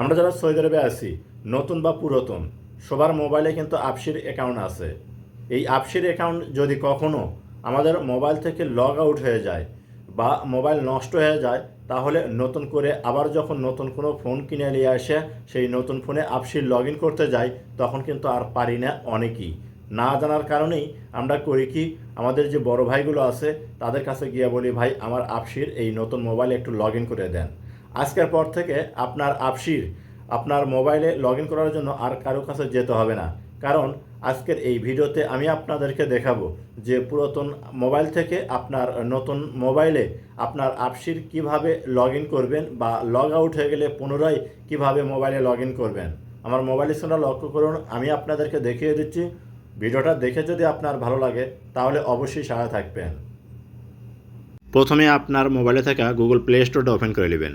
আমরা যারা সৌদি আরবে আছি, নতুন বা পুরাতন, সবার মোবাইলে কিন্তু আপসির অ্যাকাউন্ট আছে। এই আপসির অ্যাকাউন্ট যদি কখনো আমাদের মোবাইল থেকে লগ আউট হয়ে যায় বা মোবাইল নষ্ট হয়ে যায়, তাহলে নতুন করে আবার যখন নতুন কোনো ফোন কিনে নিয়ে আসে, সেই নতুন ফোনে আপসির লগ ইন করতে যাই, তখন কিন্তু আর পারি না অনেকেই। না জানার কারণেই আমরা করি কি, আমাদের যে বড় ভাইগুলো আছে, তাদের কাছে গিয়ে বলি, ভাই, আমার আপসির এই নতুন মোবাইলে একটু লগ ইন করে দেন। আজকের পর থেকে আপনার আপসির, আপনার মোবাইলে লগ করার জন্য আর কারও কাছে যেতে হবে না। কারণ আজকের এই ভিডিওতে আমি আপনাদেরকে দেখাবো যে পুরাতন মোবাইল থেকে আপনার নতুন মোবাইলে আপনার আপসির কীভাবে লগ করবেন বা লগ আউট হয়ে গেলে পুনরায় কীভাবে মোবাইলে লগ করবেন। আমার মোবাইল স্ক্রিনটা লক্ষ্য করুন, আমি আপনাদেরকে দেখিয়ে দিচ্ছি। ভিডিওটা দেখে যদি আপনার ভালো লাগে, তাহলে অবশ্যই সারা থাকবেন। প্রথমে আপনার মোবাইলে থাকা গুগল প্লে স্টোরটা ওপেন করে নেবেন।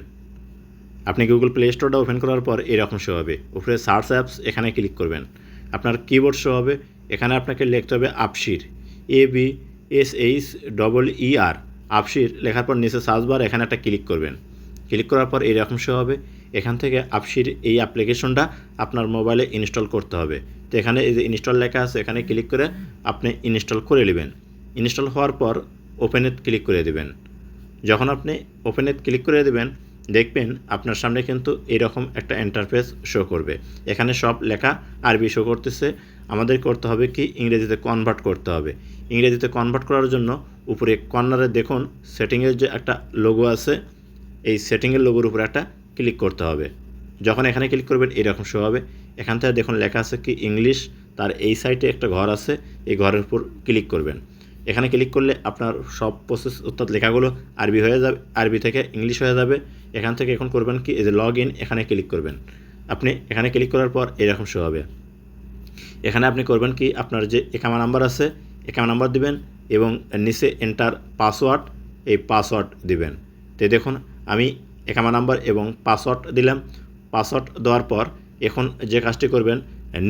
আপনি গুগল প্লে স্টোরটা ওপেন করার পর এরকম শো হবে। উপরে সার্চ অ্যাপস এখানে ক্লিক করবেন। আপনার কিবোর্ড শো হবে, এখানে আপনাকে লিখতে হবে আপসির A B S H double E R আপসির লেখার পর নিচে সার্চ বার এখানে একটা ক্লিক করবেন। ক্লিক করার পর এরকম শো হবে। এখান থেকে আপসির এই অ্যাপ্লিকেশনটা আপনার মোবাইলে ইনস্টল করতে হবে। তো এখানে এই যে ইনস্টল লেখা আছে, এখানে ক্লিক করে আপনি ইনস্টল করে নেবেন। ইনস্টল হওয়ার পর ওপেনে ক্লিক করে দেবেন। যখন আপনি ওপেনে ক্লিক করে দেবেন দেখবেন আপনার সামনে কিন্তু এরকম একটা ইন্টারফেস শো করবে। এখানে সব লেখা আরবি শো করতেছে। আমাদের করতে হবে কি? ইংরেজিতে কনভার্ট করতে হবে। ইংরেজিতে কনভার্ট করার জন্য উপরে কর্নারে দেখুন সেটিংয়ের যে একটা লোগো আছে, এই সেটিংয়ের লোগোর উপরে একটা ক্লিক করতে হবে। যখন এখানে ক্লিক করবেন, এরকম শো হবে। এখান থেকে দেখুন লেখা আছে কি? ইংলিশ তার এই সাইডে একটা ঘর আছে, এই ঘরের উপর ক্লিক করবেন। এখানে ক্লিক করলে আপনার সব প্রসেস অর্থাৎ লেখাগুলো আরবি হয়ে যাবে, আরবি থেকে ইংলিশ হয়ে যাবে। এখান থেকে এখন করবেন কি? এই যে লগ ইন এখানে ক্লিক করবেন। আপনি এখানে ক্লিক করার পর এরকম শো হবে। এখানে আপনি করবেন কি? আপনার যে একামা নাম্বার আছে, একামা নাম্বার দিবেন এবং নিচে এন্টার পাসওয়ার্ড এই পাসওয়ার্ড দিবেন। তো দেখুন, আমি একামা নাম্বার এবং পাসওয়ার্ড দিলাম। পাসওয়ার্ড দেওয়ার পর এখন যে কাজটি করবেন,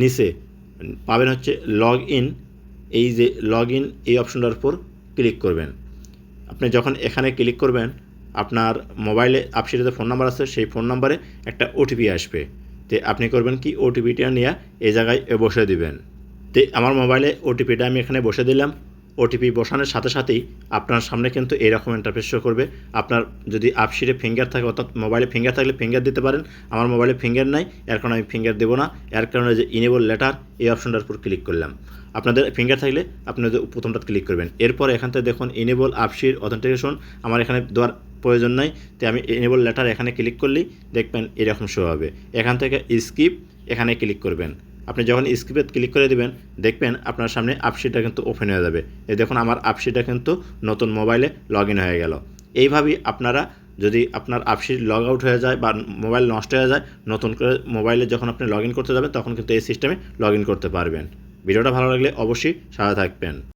নিচে পাবেন হচ্ছে লগ ইন এই যে লগ ইন এই অপশনটার উপর ক্লিক করবেন। আপনি যখন এখানে ক্লিক করবেন আপনার মোবাইলে আপসিটাতে ফোন নাম্বার আছে, সেই ফোন নাম্বারে একটা ওটিপি আসবে। তে আপনি করবেন কি? ওটিপিটা নিয়ে এই জায়গায় বসে দিবেন। তো আমার মোবাইলে ওটিপিটা আমি এখানে বসে দিলাম। ওটিপি বসানোর সাথে সাথেই আপনার সামনে কিন্তু এরকম ইন্টারফেস শো করবে। আপনার যদি আপসিটে ফিঙ্গার থাকে, অর্থাৎ মোবাইলে ফিঙ্গার থাকলে ফিঙ্গার দিতে পারেন। আমার মোবাইলে ফিঙ্গার নাই, এর কারণে আমি ফিঙ্গার দেবো না। এর কারণে যে ইনেবল লেটার এই অপশনটার উপর ক্লিক করলাম। আপনাদের ফিঙ্গার থাকলে আপনাদের প্রথমটা ক্লিক করবেন। এরপর এখান থেকে দেখুন ইনেবল আপসির অথেন্টিকেশন আমার এখানে দেওয়ার প্রয়োজন নাই। তাই আমি এনেবল লেটার এখানে ক্লিক করলেই দেখবেন এরকম শো হবে। এখান থেকে স্কিপ এখানে ক্লিক করবেন। আপনি যখন স্কিপে ক্লিক করে দেবেন, দেখবেন আপনার সামনে আপসিটা কিন্তু ওপেন হয়ে যাবে। এই দেখুন আমার আপসিটা কিন্তু নতুন মোবাইলে লগ হয়ে গেল। এইভাবেই আপনারা যদি আপনার আপসি লগ আউট হয়ে যায় বা মোবাইল নষ্ট হয়ে যায়, নতুন করে মোবাইলে যখন আপনি লগ করতে যাবেন, তখন কিন্তু এই সিস্টেমে লগ করতে পারবেন। ভিডিওটা ভালো লাগলে অবশ্যই সাথে থাকবেন।